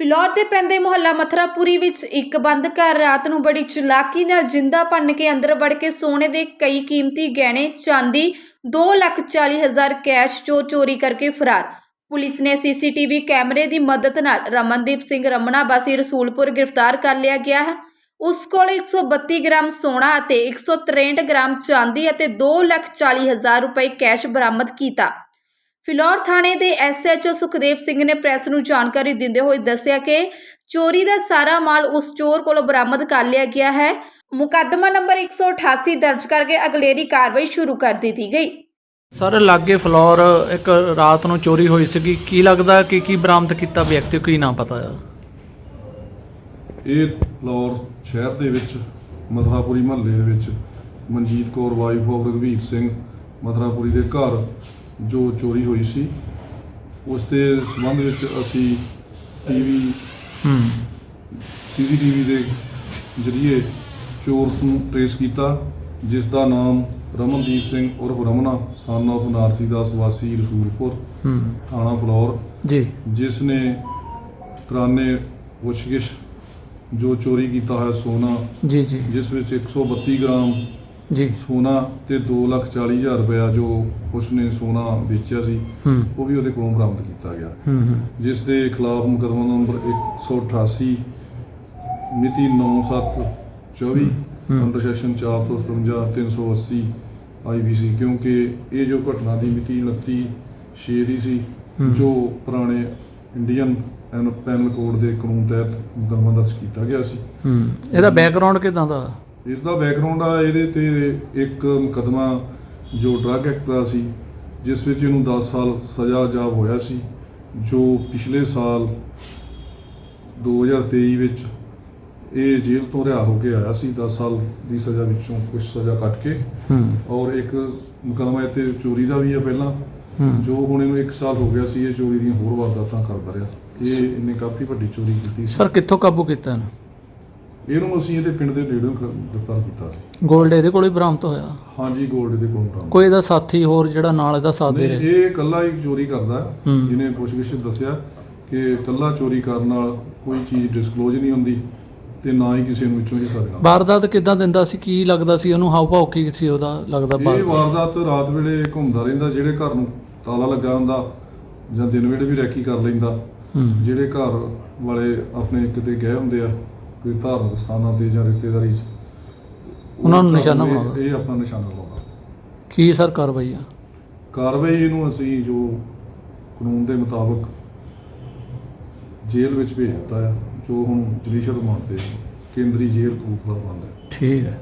ਫਿਲੌਰ ਦੇ ਪੈਂਦੇ ਮੁਹੱਲਾ ਮਥਰਾਪੁਰੀ ਵਿੱਚ ਇੱਕ ਬੰਦ ਘਰ ਰਾਤ ਨੂੰ ਬੜੀ ਚਲਾਕੀ ਨਾਲ ਜਿੰਦਾ ਭੰਨ ਕੇ ਅੰਦਰ ਵੜ ਕੇ ਸੋਨੇ ਦੇ ਕਈ ਕੀਮਤੀ ਗਹਿਣੇ, ਚਾਂਦੀ 240000 ਕੈਸ਼ ਚੋਰ ਚੋਰੀ ਕਰਕੇ ਫਰਾਰ। ਪੁਲਿਸ ਨੇ ਸੀਸੀਟੀਵੀ ਕੈਮਰੇ ਦੀ ਮਦਦ ਨਾਲ ਰਮਨਦੀਪ ਸਿੰਘ ਰਮਣਾ ਵਾਸੀ ਰਸੂਲਪੁਰ ਗ੍ਰਿਫਤਾਰ ਕਰ ਲਿਆ ਗਿਆ ਹੈ। ਉਸ ਕੋਲ 132 ਗ੍ਰਾਮ ਸੋਨਾ ਅਤੇ 163 ਗ੍ਰਾਮ ਚਾਂਦੀ ਅਤੇ 240000 ਰੁਪਏ ਕੈਸ਼ ਬਰਾਮਦ ਕੀਤਾ। ਫਿਲੌਰ ਥਾਣੇ ਦੇ ਐਸਐਚਓ ਸੁਖਦੇਵ ਸਿੰਘ ਨੇ ਪ੍ਰੈਸ ਨੂੰ ਜਾਣਕਾਰੀ ਦਿੰਦੇ ਹੋਏ ਦੱਸਿਆ ਕਿ ਚੋਰੀ ਦਾ ਸਾਰਾ ਮਾਲ ਉਸ ਚੋਰ ਕੋਲੋਂ ਬਰਾਮਦ ਕਰ ਲਿਆ ਗਿਆ ਹੈ। ਮੁਕੱਦਮਾ ਨੰਬਰ 188 ਦਰਜ ਕਰਕੇ ਅਗਲੇਰੀ ਕਾਰਵਾਈ ਸ਼ੁਰੂ ਕਰ ਦਿੱਤੀ ਗਈ। ਸਰ ਲਾਗੇ ਫਲੋਰ ਇੱਕ ਰਾਤ ਨੂੰ ਚੋਰੀ ਹੋਈ ਸੀਗੀ। ਕੀ ਲੱਗਦਾ ਕਿ ਕੀ ਬਰਾਮਦ ਕੀਤਾ ਵਿਅਕਤੀ ਕੀ ਨਾ ਪਤਾ ਆ? ਇਹ ਫਲੌਰ ਸ਼ਹਿਰ ਦੇ ਵਿੱਚ ਮਥਰਾਪੁਰੀ ਮਹੱਲੇ ਦੇ ਵਿੱਚ ਮਨਜੀਤ ਕੌਰ ਵਾਈਫ ਆਫ ਰਘਵੀਰ ਸਿੰਘ ਮਥਰਾਪੁਰੀ ਦੇ ਘਰ ਜੋ ਚੋਰੀ ਹੋਈ ਸੀ ਉਸ ਦੇ ਸੰਬੰਧ ਵਿੱਚ ਅਸੀਂ ਟੀਵੀ ਹੂੰ। ਸੀਸੀਟੀਵੀ ਦੇ ਜ਼ਰੀਏ ਚੋਰ ਨੂੰ ਟ੍ਰੇਸ ਕੀਤਾ ਜਿਸ ਦਾ ਨਾਮ ਰਮਨਦੀਪ ਸਿੰਘ ਉਰਫ ਰਮਨਾ ਸਨ ਆਫ ਨਾਰਸੀ ਦਾਸ ਵਾਸੀ ਰਸੂਲਪੁਰ ਹੂੰ। ਥਾਣਾ ਫਲੌਰ ਜੀ। ਜਿਸ ਨੇ ਤਰਾਨੇ ਪੁੱਛਗਿੱਛ ਜੋ ਚੋਰੀ ਕੀਤਾ ਹੈ ਸੋਨਾ ਜੀ ਜੀ। ਜਿਸ ਵਿੱਚ 132 ਗ੍ਰਾਮ ਜੀ। ਸੋਨਾ ਤੇ 2,40,000 ਰੁਪਇਆ ਜੋ ਉਸਨੇ ਸੋਨਾ ਵੇਚਿਆ ਸੀ ਹੂੰ। ਉਹ ਵੀ ਉਹਦੇ ਕੋਲੋਂ ਬਰਾਮਦ ਕੀਤਾ ਗਿਆ। ਹੂੰ ਹੂੰ। ਆਈ ਜਿਸ ਦੇ ਖਿਲਾਫ ਮੁਕੱਦਮਾ ਨੰਬਰ 188 ਮਿਤੀ 9/7/24 ਹੂੰ। ਅੰਡਰ ਸੈਕਸ਼ਨ 457 380 ਆਈਬੀਸੀ ਕਿਉਂਕਿ ਇਹ ਜੋ ਘਟਨਾ ਦੀ ਮਿਤੀ 29/6 ਦੀ ਸੀ। ਜੋ ਪੁਰਾਣੇ ਇੰਡੀਅਨ ਪੈਨਲ ਕੋਡ ਦੇ ਕਾਨੂੰਨ ਤਹਿਤ ਮੁਕੱਦਮਾ ਦਰਜ ਕੀਤਾ ਗਿਆ ਸੀ। ਹੂੰ। ਇਹਦਾ ਬੈਕਗ੍ਰਾਉਂਡ ਕਿਦਾਂ ਦਾ? ਇਸ ਦਾ ਬੈਕਗ੍ਰਾਉਂਡ ਆ ਇਹਦੇ ਤੇ ਇੱਕ ਮੁਕੱਦਮਾ ਜੋ ਡਰੱਗ ਐਕਟ ਦਾ ਸੀ ਜਿਸ ਵਿੱਚ ਇਹਨੂੰ 10 ਸਾਲ ਸਜ਼ਾ ਜਾਬ ਹੋਇਆ ਸੀ ਜੋ ਪਿਛਲੇ ਸਾਲ 2023 ਵਿੱਚ ਇਹ ਜੇਲ੍ਹ ਤੋਂ ਰਿਹਾ ਹੋ ਕੇ ਆਇਆ ਸੀ 10 ਸਾਲ ਦੀ ਸਜ਼ਾ ਵਿੱਚੋਂ ਕੁਝ ਸਜ਼ਾ ਕੱਟ ਕੇ। ਔਰ ਇੱਕ ਮੁਕੱਦਮਾ ਇੱਥੇ ਚੋਰੀ ਦਾ ਵੀ ਹੈ ਪਹਿਲਾਂ। ਜੋ ਹੁਣ ਇਹਨੂੰ 1 ਸਾਲ ਹੋ ਗਿਆ ਸੀ ਇਹ ਚੋਰੀ ਦੀਆਂ ਹੋਰ ਵਾਰਦਾਤਾਂ ਕਰਦਾ ਰਿਹਾ। ਇਹ ਇਹਨੇ ਕਾਫੀ ਵੱਡੀ ਚੋਰੀ ਕੀਤੀ ਸੀ। ਸਰ ਕਿੱਥੋਂ ਕਾਬੂ ਕੀਤਾ ਇਹਨੂੰ? ਇਹਨੂੰ ਅਸੀਂ ਇਹਦੇ ਪਿੰਡ ਦੇ ਨੇੜੇ ਗ੍ਰਿਫਤਾਰ ਕੀਤਾ ਸੀ। 골ਡ ਇਹਦੇ ਕੋਲ ਹੀ ਬਰਾਮਦ ਹੋਇਆ? ਹਾਂਜੀ 골ਡ ਦੇ ਕੋਲ ਬਰਾਮਦ ਕੋਈ ਇਹਦਾ ਸਾਥੀ ਹੋਰ ਜਿਹੜਾ ਨਾਲ ਇਹਦਾ ਸਾਥ ਦੇ ਰਿਹਾ? ਇਹ ਇਕੱਲਾ ਹੀ ਚੋਰੀ ਕਰਦਾ। ਹੈ। ਹੂੰ। ਜਿਹਨੇ ਪੁੱਛਗਿੱਛ ਦੱਸਿਆ ਕਿ ਇਕੱਲਾ ਚੋਰੀ ਕਰਨ ਨਾਲ ਕੋਈ ਚੀਜ਼ ਡਿਸਕਲੋਜ਼ ਨਹੀਂ ਹੁੰਦੀ ਤੇ ਨਾ ਹੀ ਕਿਸੇ ਨੂੰ ਵਿੱਚੋਂ ਹਿੱਸਾ ਦੇਣਾ ਵਾਰਦਾਤ ਕਿਦਾਂ ਦਿੰਦਾ ਸੀ? ਕੀ ਲੱਗਦਾ ਸੀ ਉਹਨੂੰ? ਹਾਵ ਭਾਵ ਕੀ ਸੀ ਉਹਦਾ ਲੱਗਦਾ ਇਹ ਬਾਹਰ ਵਾਰਦਾਤ ਰਾਤ ਵੇਲੇ ਘੁੰਮਦਾ ਰਹਿੰਦਾ ਜਿਹੜੇ ਘਰ ਨੂੰ ਤਾਲਾ ਲੱਗਾ ਹੁੰਦਾ ਜਾਂ ਦਿਨ ਵੇਲੇ ਵੀ ਰੈਕੀ ਕਰ ਲੈਂਦਾ। ਹੂੰ। ਜਿਹੜੇ ਘਰ ਵਾਲੇ ਆਪਣੇ ਕਿਤੇ ਗਏ ਹੁੰਦੇ ਆ ਕੋਈ ਧਾਰਮਿਕ ਸਥਾਨਾਂ ਤੇ ਜਾਂ ਰਿਸ਼ਤੇਦਾਰੀ 'ਚ। ਉਹ ਉਹਨਾਂ ਨੂੰ ਨਿਸ਼ਾਨਾ ਇਹ- ਬਣਾਉਂਦਾ। ਇਹ ਆਪਣਾ ਨਿਸ਼ਾਨਾ ਲਾਉਂਦਾ ਕੀ ਸਰ ਕਾਰਵਾਈ ਆ? ਕਾਰਵਾਈ ਇਹਨੂੰ ਅਸੀਂ ਜੋ ਕਾਨੂੰਨ ਦੇ ਮੁਤਾਬਕ ਜੇਲ੍ਹ ਵਿੱਚ ਭੇਜ ਦਿੱਤਾ ਆ ਜੋ ਹੁਣ ਜੁਡੀਸ਼ੀਅਲ ਰਿਮਾਂਡ ਤੇ ਕੇਂਦਰੀ ਜੇਲ੍ਹ ਕਪੂਰਥਲਾ ਬੰਦ ਹੈ ਠੀਕ ਹੈ।